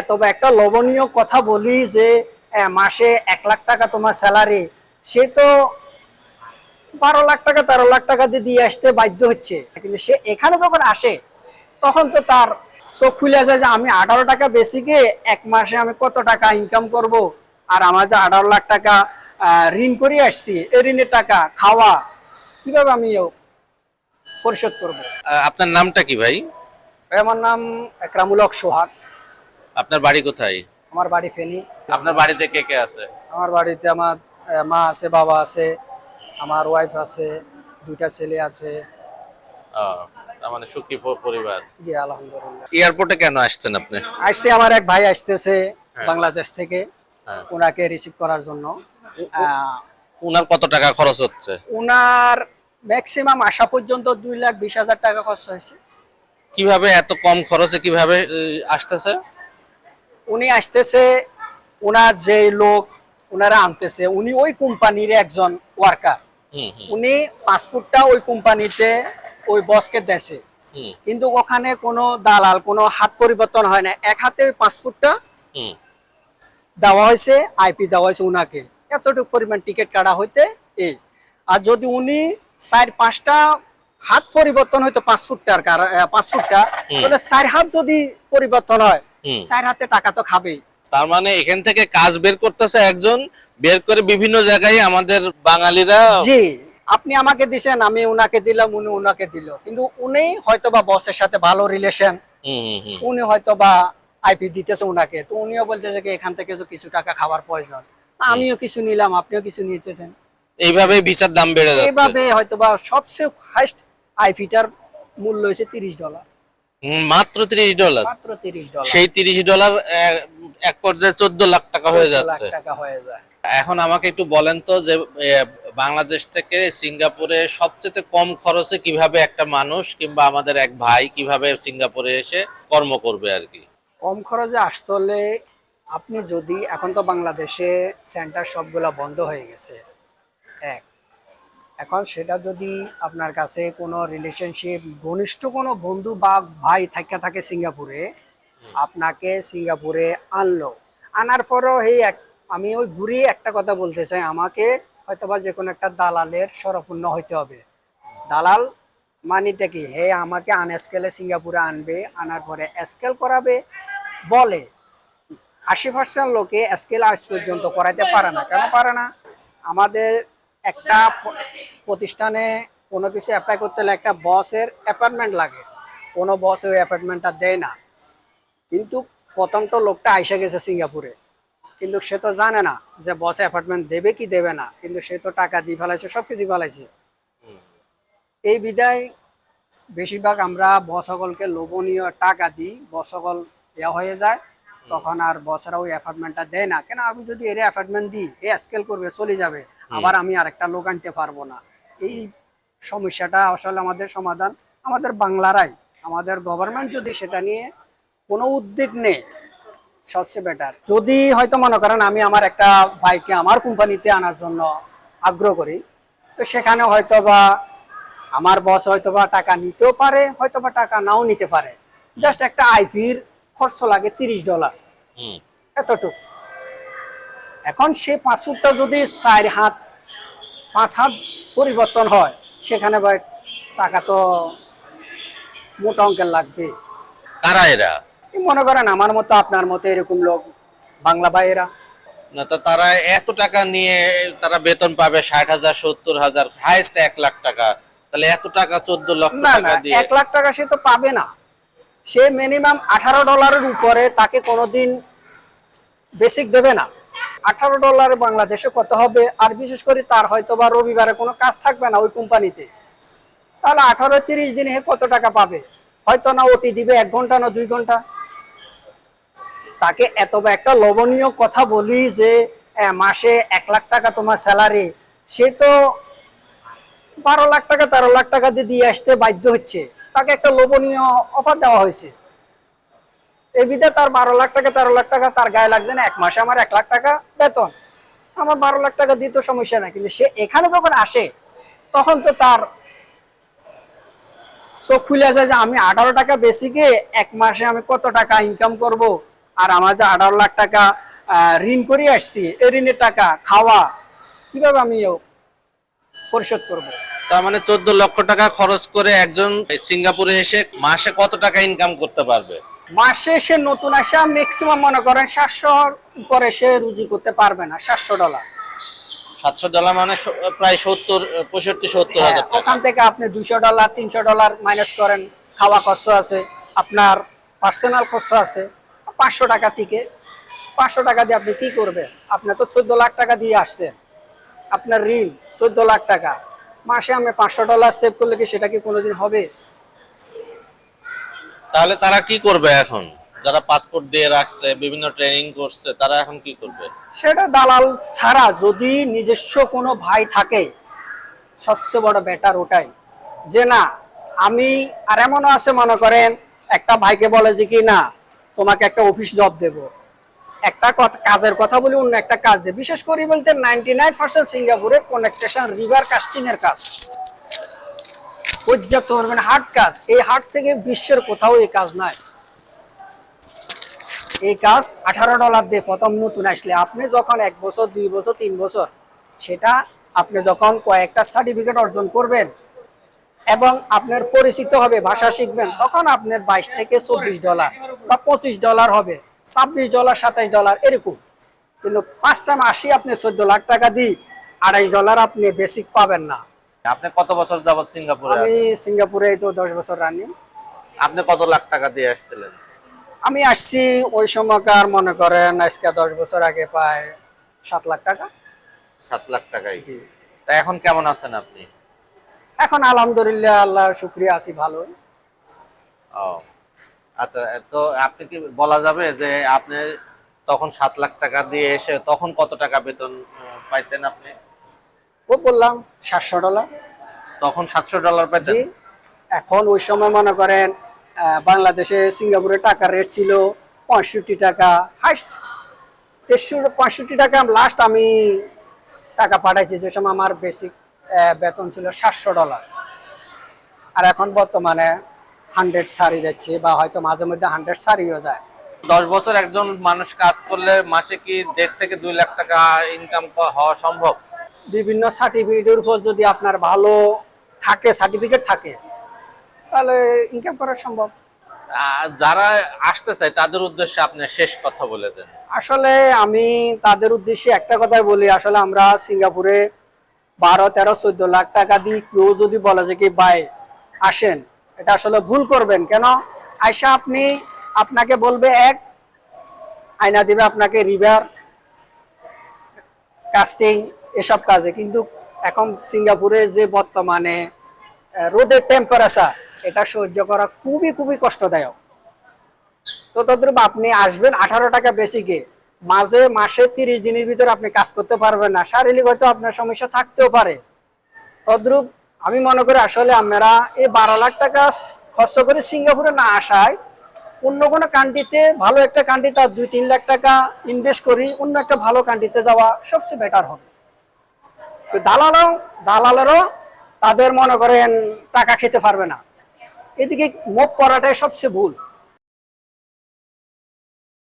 এত বা একটা লবণীয় কথা বলি যে মাসে এক লাখ টাকা তোমার স্যালারি সে তো বারো লাখ টাকা তেরো লাখ টাকা দিয়ে দিয়ে আসতে বাধ্য হচ্ছে। কিন্তু সে এখানে যখন আসে তখন তো তার চোখ খুলে যায় যে আমি আঠারো টাকা বেশি গিয়ে এক মাসে আমি কত টাকা ইনকাম করব? আর আমার যে আঠারো লাখ টাকা ঋণ করে আসছি এই ঋণের টাকা খাওয়া কীভাবে আমি পরিশোধ করব? আপনার নামটা কি ভাই আমার নাম একরামুল হক সোহাগ। আপনার বাড়ি কোথায়? আমার বাড়ি ফেনী। আপনার বাড়িতে কে কে আছে? আমার বাড়িতে আমার মা আছে বাবা আছে আমার ওয়াইফ আছে দুইটা ছেলে আছে। মানে সুখী পরিবার। জি আলহামদুলিল্লাহ। এয়ারপোর্টে কেন আসছেন আপনি? আসছে আমার এক ভাই আসতেছে বাংলাদেশ থেকে। হ্যাঁ। ওনাকে রিসিভ করার জন্য। কত টাকা খরচ হচ্ছে? ওনার ম্যাক্সিমাম আসা পর্যন্ত দুই লাখ বিশ হাজার টাকা খরচ হয়েছে। কীভাবে এত কম খরচে কীভাবে আসতেছে? উনি আসতেছে ওনার যে লোক ওনারা আনতেছে উনি ওই কোম্পানির একজন ওয়ার্কার উনি পাসপোর্টটা ওই কোম্পানিতে ওই বসকে দেশে কিন্তু ওখানে কোনো দালাল কোনো হাত পরিবর্তন হয় না। এক হাতে ওই পাসপোর্টটা দেওয়া হয়েছে আইপি দেওয়া হয়েছে উনাকে। এতটুকু পরিমাণ টিকিট কাটা হইতে এই। আর যদি উনি চার পাঁচটা হাত পরিবর্তন হইতো পাসপোর্টটার পাসপোর্টটা তাহলে চার হাত যদি পরিবর্তন হয়। চার হাতে টাকা তো খাবেই। তার মানে এখান থেকে কাজ বের করতেছে একজন বের করে বিভিন্ন জায়গায় আমাদের বাঙালিরা জি আপনি আমাকে দিছেন আমি উনাকে দিলাম উনি উনাকে দিল। কিন্তু উনি হয়তো বা বসের সাথে ভালো রিলেশন উনি হয়তো বা আইপি দিতেছে উনাকে। তো উনিও বলতেছে যে এখান থেকে কিছু টাকা খাওয়ার প্রয়োজন। আমিও কিছু নিলাম আপনিও কিছু নিতেছেন। এইভাবে ভিসার দাম বেড়ে যাচ্ছে। এইভাবে হয়তো বা সবচেয়ে হাইস্ট আইপিটার মূল্য হয়েছে তিরিশ ডলার মাত্র তিরিশ ডলার। মাত্র তিরিশ ডলার। সেই তিরিশ ডলার এক পর্যায়ে চোদ্দ লাখ টাকা হয়ে যাচ্ছে। টাকা হয়ে যায়। এখন আমাকে একটু বলেন তো যে বাংলাদেশ থেকে সিঙ্গাপুরে সবচেয়ে কম খরচে কীভাবে একটা মানুষ কিংবা আমাদের এক ভাই কীভাবে সিঙ্গাপুরে এসে কর্ম করবে আর কি? কম খরচে আসতে হলে আপনি যদি এখন তো বাংলাদেশে সেন্টার সবগুলা বন্ধ হয়ে গেছে। এক এখন সেটা যদি আপনার কাছে কোনো রিলেশনশিপ ঘনিষ্ঠ কোনো বন্ধু বা ভাই থাকে থাকে সিঙ্গাপুরে আপনাকে সিঙ্গাপুরে আনলো। আনার পরও এই এক আমি ওই ঘুরিয়ে একটা কথা বলতে চাই আমাকে হয়তোবা যে কোনো একটা দালালের সরপূর্ণ হইতে হবে। দালাল মানিটা কি? হে আমাকে আনস্কেলে সিঙ্গাপুরে আনবে আনার পরে স্কেল করাবে বলে। আশি পার্সেন্ট লোকে স্কেল আজ পর্যন্ত করাইতে পারে না। কেন পারে না? আমাদের একটা প্রতিষ্ঠানে কোনো কিছু অ্যাপ্লাই করতে হলে একটা বসের অ্যাপার্টমেন্ট লাগে। কোনো বস ওই অ্যাপার্টমেন্টটা দেয় না। কিন্তু প্রথম তো লোকটা আইসা গেছে সিঙ্গাপুরে। কিন্তু সে তো জানে না যে বস অ্যাপার্টমেন্ট দেবে কি দেবে না। কিন্তু সে তো টাকা দিয়ে ফেলাইছে সব কিছু ফেলাইছে। এই বিদায় বেশিরভাগ আমরা বসকলকে লোভনীয় টাকা দিই বসকল ইয়া হয়ে যায়। তখন আর বসরা ওই অ্যাপার্টমেন্টটা দেয় না। কেন? আমি যদি এর অ্যাপার্টমেন্ট দিই, এ স্কেল করবে, চলে যাবে। আবার আমি আরেকটা লোক আনতে পারব না। এই সমস্যাটা আসলে আমাদের সমাধান আমাদের বাংলারাই। আমাদের গভর্নমেন্ট যদি সেটা নিয়ে কোনো উদ্যোগ নেই সবচেয়ে বেটার যদি হয়তো মনে করেন আমি আমার একটা বাইকে আমার কোম্পানিতে আনার জন্য আগ্রহ করি তো সেখানে হয়তো বা আমার বস হয়তো বা টাকা নিতেও পারে হয়তো বা টাকা নাও নিতে পারে। জাস্ট একটা আইপির খরচ লাগে তিরিশ ডলার হুম। এতটুকু। এখন সে পাসপোর্টটা যদি চার হাত পাঁচ হাত পরিবর্তন হয় সেখানে ভাই টাকা তো মোটা অঙ্কের লাগবে। কারা এরা? মনে করেন আমার মতো আপনার মতো এরকম লোক বাংলা ভাইয়েরা। না তো তারা এত টাকা নিয়ে তারা বেতন পাবে ষাট হাজার সত্তর হাজার হাইস্ট এক লাখ টাকা। তাহলে এত টাকা চোদ্দ লক্ষ টাকা দিয়ে এক লাখ টাকা সে তো পাবে না। সে মিনিমাম আঠারো ডলারের উপরে তাকে কোনোদিন বেসিক দেবে না। আঠারো ডলারে বাংলাদেশে কত হবে? আর বিশেষ করে তার হয়তো বা রবিবারে কোনো কাজ থাকবে না ওই কোম্পানিতে। তাহলে আঠারো তিরিশ দিনে কত টাকা পাবে? হয়তো না ওটি দিবে এক ঘণ্টা না দুই ঘণ্টা। তাকে এত বা একটা লোভনীয় কথা বলি যে মাসে এক লাখ টাকা তোমার স্যালারি। সে তো বারো লাখ টাকা, তেরো লাখ টাকা দিয়ে দিয়ে আসতে বাধ্য হচ্ছে। তাকে একটা লোভনীয় অফার দেওয়া হয়েছে। এই বিধে তার বারো লাখ টাকা, তেরো লাখ টাকা তার গায়ে লাগছে না, এক মাসে আমার এক লাখ টাকা বেতন। আমার বারো লাখ টাকা দিতে সমস্যা না কিন্তু সে এখানে যখন আসে, তখন তো তার চোখ খুলে যায় যে আমি আঠারো টাকা বেশি গিয়ে এক মাসে আমি কত টাকা ইনকাম করব? আর আমার যে আঠারো লাখ টাকা ঋণ করে আসছি, এই ঋণের টাকা খাওয়া কীভাবে আমি পরিশোধ করব? তার মানে চোদ্দ লক্ষ টাকা খরচ করে একজন সিঙ্গাপুরে এসে মাসে কত টাকা ইনকাম করতে পারবে? মাসে সে নতুন আসা ম্যাক্সিমাম মনে করেন সাতশোর উপরে সে রুজি করতে পারবে না সাতশো ডলার। সাতশো ডলার মানে প্রায় সত্তর পঁয়ষট্টি সত্তর হ্যাঁ, হাজার ওখান থেকে আপনি দুশো ডলার তিনশো ডলার মাইনাস করেন খাওয়া খরচ আছে আপনার পার্সোনাল খরচ আছে পাঁচশো টাকা থেকে পাঁচশো টাকা দিয়ে আপনি কি করবেন? আপনি তো চোদ্দ লাখ টাকা দিয়ে আসছেন। আপনার ঋণ চোদ্দ লাখ টাকা। মাসে আমি পাঁচশো ডলার সেভ করলে কি সেটা কি কোনোদিন হবে? তাহলে তারা কি করবে এখন? যারা পাসপোর্ট দিয়ে রাখছে, বিভিন্ন ট্রেনিং করছে, তারা এখন কি করবে? সেটা দালাল ছাড়া যদি নিজস্ব কোনো ভাই থাকে, সবচেয়ে বড় বেটার ওটাই। যে না, আমি আর এমনও আছে মনে করেন, একটা ভাইকে বলে যে কি না, তোমাকে একটা অফিস জব দেব। একটা কাজের কথা বলি অন্য একটা কাজ দেব। বিশেষ করে বলতে নাইনটি নাইন পার্সেন্ট সিঙ্গাপুরে কনেকটেশন রিভার কাস্টিং এর কাজ। পর্যাপ্ত পরিমাণে হার্ড কাজ। এই হার্ড থেকে বিশ্বের কোথাও এই কাজ নাই। এই কাজ আঠারো ডলার দিয়ে প্রথম নতুন আসলে আপনি যখন এক বছর, দুই বছর, তিন বছর, সেটা আপনি যখন কয়েকটা সার্টিফিকেট অর্জন করবেন এবং আপনার পরিচিত হবে, ভাষা শিখবেন, তখন আপনার বাইশ থেকে চব্বিশ ডলার বা পঁচিশ ডলার হবে, ছাব্বিশ ডলার সাতাইশ ডলার, এরকম। কিন্তু পাঁচটা মাসে আপনি চোদ্দ লাখ টাকা দিই আড়াইশ ডলার আপনি বেসিক পাবেন না। আপনি কত বছর যাবত সিঙ্গাপুরে আমি সিঙ্গাপুরে তো দশ বছর রানি আপনি কত লাখ টাকা দিয়ে আসছিলেন? আমি আসছি ওই সময়কার মনে করেন আজকে দশ বছর আগে প্রায় সাত লাখ টাকা। সাত লাখ টাকাই। জি। তা এখন কেমন আছেন আপনি? এখন আলহামদুলিল্লাহ আল্লাহর শুক্রিয়া আছি ভালো ও আচ্ছা তো আপনি কি বলা যাবে যে আপনি তখন সাত লাখ টাকা দিয়ে এসে তখন কত টাকা বেতন পাইতেন আপনি? ও বললাম সাতশো ডলার। তখন সাতশো ডলার জি। এখন ওই সময় মনে করেন বাংলাদেশে সিঙ্গাপুরে টাকার রেট ছিল পঁয়ষট্টি টাকা। হাইস্ট তেষট্টি পঁয়ষট্টি টাকা। লাস্ট আমি টাকা পাঠাইছি যে সময় আমার বেসিক বেতন ছিল সাতশো ডলার। আর এখন বর্তমানে হান্ড্রেড সারি যাচ্ছে বা হয়তো মাঝে মধ্যে হান্ড্রেড সারিও যায়। দশ বছর একজন মানুষ কাজ করলে মাসে কি দেড় থেকে দুই লাখ টাকা ইনকাম হওয়া সম্ভব? বিভিন্ন সার্টিফিকেটের উপর যদি আপনার ভালো থাকে সার্টিফিকেট থাকে তাহলে ইনকাম করা সম্ভব। যারা আসতে চায় তাদের উদ্দেশ্যে আপনি শেষ কথা বলে দেন। আসলে আমি তাদের উদ্দেশ্যে একটা কথাই বলি আসলে আমরা সিঙ্গাপুরে বারো তেরো চোদ্দ লাখ টাকা দিয়ে কেউ যদি বলে যে কি বাই আসেন। এটা আসলে ভুল করবেন। কেন? আইসা আপনি আপনাকে বলবে এক আয়না দিবে আপনাকে রিভার কাস্টিং এসব কাজে। কিন্তু এখন সিঙ্গাপুরে যে বর্তমানে রোদের টেম্পারেচার এটা সহ্য করা খুবই খুবই কষ্টদায়ক। তো তদ্রুপ আপনি আসবেন, আঠারো টাকা বেসিকে মাঝে মাসে তিরিশ দিনের ভিতরে আপনি কাজ করতে পারবেন না। শারীরিক হয়তো আপনার সমস্যা থাকতেও পারে। তদ্রুপ আমি মনে করি আসলে আমরা এই বারো লাখ টাকা খরচ করে সিঙ্গাপুরে না আসায় অন্য কোনো কান্ট্রিতে ভালো একটা কান্ট্রি তার দুই, তিন লাখ টাকা ইনভেস্ট করি, অন্য একটা ভালো কান্ট্রিতে যাওয়া সবচেয়ে বেটার হবে। দালালও দালালেরও তাদের মনে করেন টাকা খেতে পারবে না। এদিকে মোপ করাটাই সবচেয়ে ভুল।